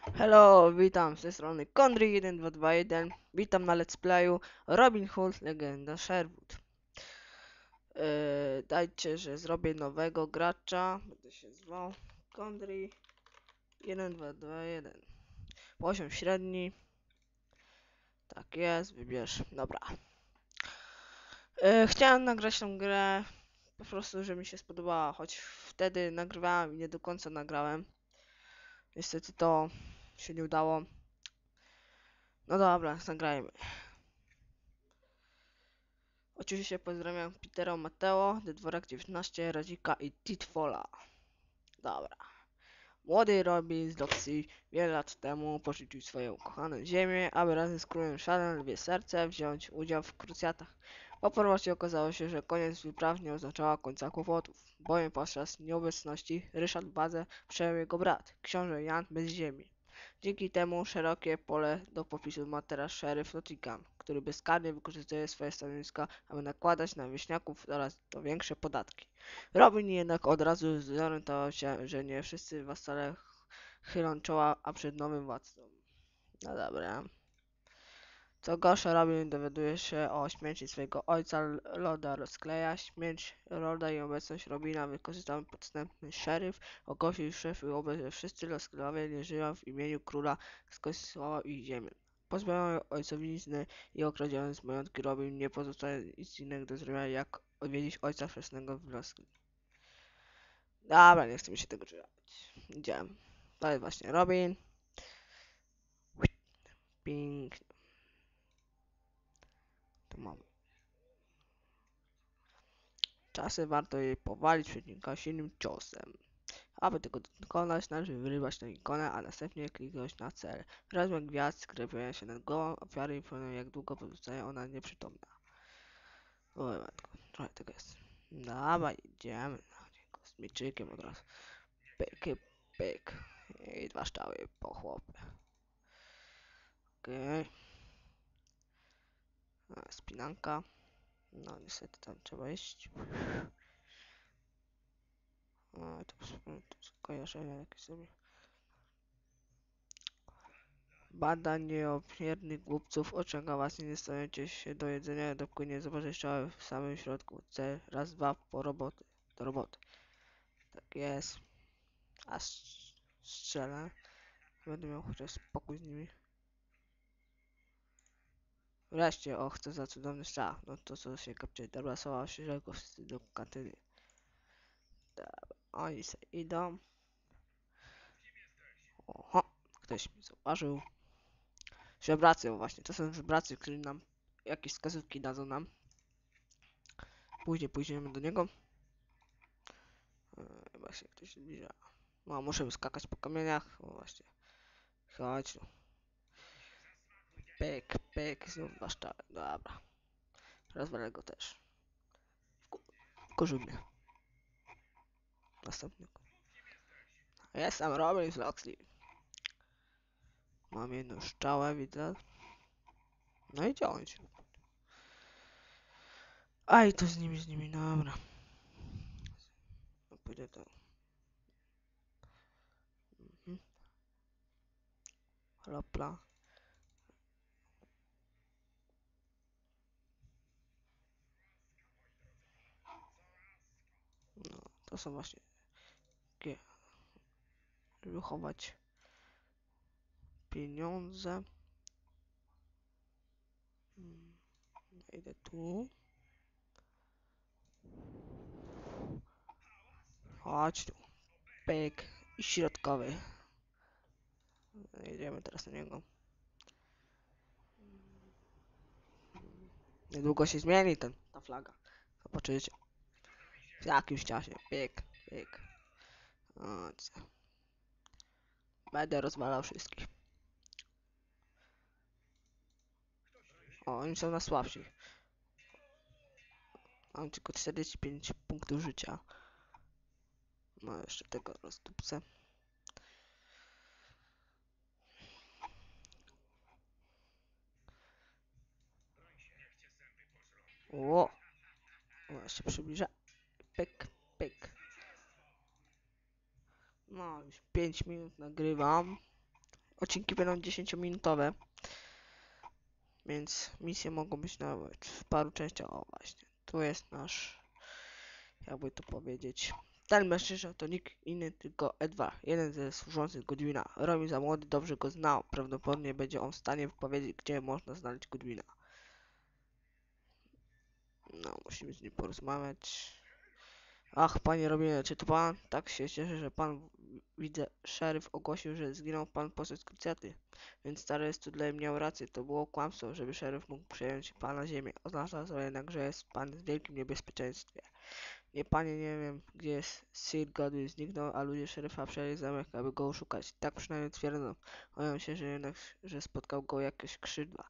Hello, witam z tej strony Kondry1221. Witam na let's playu Robin Hood Legenda Sherwood. Yy, dajcie, że zrobię nowego gracza. Będę się zwał Kondry 1221. Poziom średni. Tak jest, wybierz. Dobra. Yy, chciałem nagrać tą grę po prostu, że mi się spodobała, choć wtedy nagrywałem i nie do końca nagrałem. Niestety to się nie udało. No dobra, zagrajmy. Oczywiście pozdrawiam Petera, Mateo, Dworak 19, Radzika i Titfola. Dobra. Młody Robin z Doxy wiele lat temu porzucił swoją ukochaną ziemię, aby razem z królem Shadow Lwie Serce wziąć udział w krucjatach. Po powrocie okazało się, że koniec wypraw nie oznaczała końca kłopotów, bowiem podczas nieobecności Ryszard Bazę przejął jego brat, książę Jan bez ziemi. Dzięki temu szerokie pole do popisu ma teraz szeryf Nottingham, który bezkarnie wykorzystuje swoje stanowiska, aby nakładać na wieśniaków coraz to większe podatki. Robin jednak od razu zorientował się, że nie wszyscy wasale chylą czoła, a przed nowym władcą. No dobra. Co gorsza, Robin dowiaduje się o śmierci swojego ojca, Loda rozkleja. Śmierć Loda i obecność Robina wykorzystał podstępny szeryf, ogłosił szef i wobec, że wszyscy Losklejowie nie żyją w imieniu króla, skosłował ich ziemię. Pozbawiony ojcowizny i okradziony z majątki Robin nie pozostaje nic innego do zrobienia, jak odwiedzić ojca chrzestnego w Loskle. Dobra, nie chcę mi się tego czytać. Idziemy. To jest właśnie Robin. Pięknie. Mamy. Czasem warto jej powalić przeciwnika silnym ciosem. Aby tego dokonać, należy wyrywać tę ikonę, a następnie kliknąć na cel. Rozmiar gwiazd sklepiają się nad głową ofiary informują jak długo pozostaje ona nieprzytomna. Oj matko, trochę tego jest. Dobra, idziemy. Kosmiczykiem od razu. Pyk, pyk. I dwa po chłopie. Okej. Okay. Spinanka. No niestety tam trzeba iść. O, to, to skojarzenia jakieś sobie. Banda nieopiernych głupców ociąga was nie staniecie się do jedzenia, dopóki nie zobaczysz czoły w samym środku. C, raz, dwa, po roboty. Do roboty. Tak jest. A strzelę. Będę miał chociaż spokój z nimi. Wreszcie, och, co za cudowny strzał. No to co się kapcie. Dobra, słowa się go wszyscy do kantyny. Dobra, oni se idą. Oho, ktoś mi zauważył. Żebracy, właśnie, to są żebracy, którzy nam jakieś wskazówki dadzą nam. Później pójdziemy do niego. Właśnie ktoś się zbliża. No, muszę skakać po kamieniach. O, właśnie. Chodź. Pyk, pyk, znów dwa sztale. Dobra. Rozwalę go też. Wkurzył mnie. Następny. Jestem Robin z Loxley. Mam jedną szczałę, widzę. No i działać. Aj, to z nimi, z nimi, dobra. Pójdę to. Mhm. No, to są właśnie takie, żeby pieniądze. Idę tu. Chodź tu. Pyk. I środkowy. Jedziemy teraz na niego. Niedługo się zmieni ten, ta flaga. Zobaczycie. W jakimś czasie. Pyk, pyk. Chodź. Będę rozwalał wszystkich. O, oni są na słabsi. Mam tylko 45 punktów życia. No jeszcze tego rozdupcę. O! O, jeszcze przybliża. Pyk, pyk. No, już 5 minut nagrywam. odcinki będą 10-minutowe. Więc misje mogą być nawet w paru częściach. O właśnie, tu jest nasz, jakby to powiedzieć, ten mężczyzna to nikt inny, tylko Edward, jeden ze służących Goodwina. Robi za młody, dobrze go znał. Prawdopodobnie będzie on w stanie powiedzieć, gdzie można znaleźć Goodwina. No, musimy z nim porozmawiać. Ach, panie Robinie, czy to pan? Tak się cieszę, że pan, widzę, szeryf ogłosił, że zginął pan poseł z Krycjaty. Więc stary studlej miał rację, to było kłamstwo, żeby szeryf mógł przejąć pana ziemię. Oznacza to jednak, że jest pan w wielkim niebezpieczeństwie. Nie, panie, nie wiem, gdzie jest Sir Godwin zniknął, a ludzie szeryfa przejęli zamek, aby go oszukać. Tak przynajmniej twierdzą. Boją się, że jednak, że spotkał go jakieś krzywda.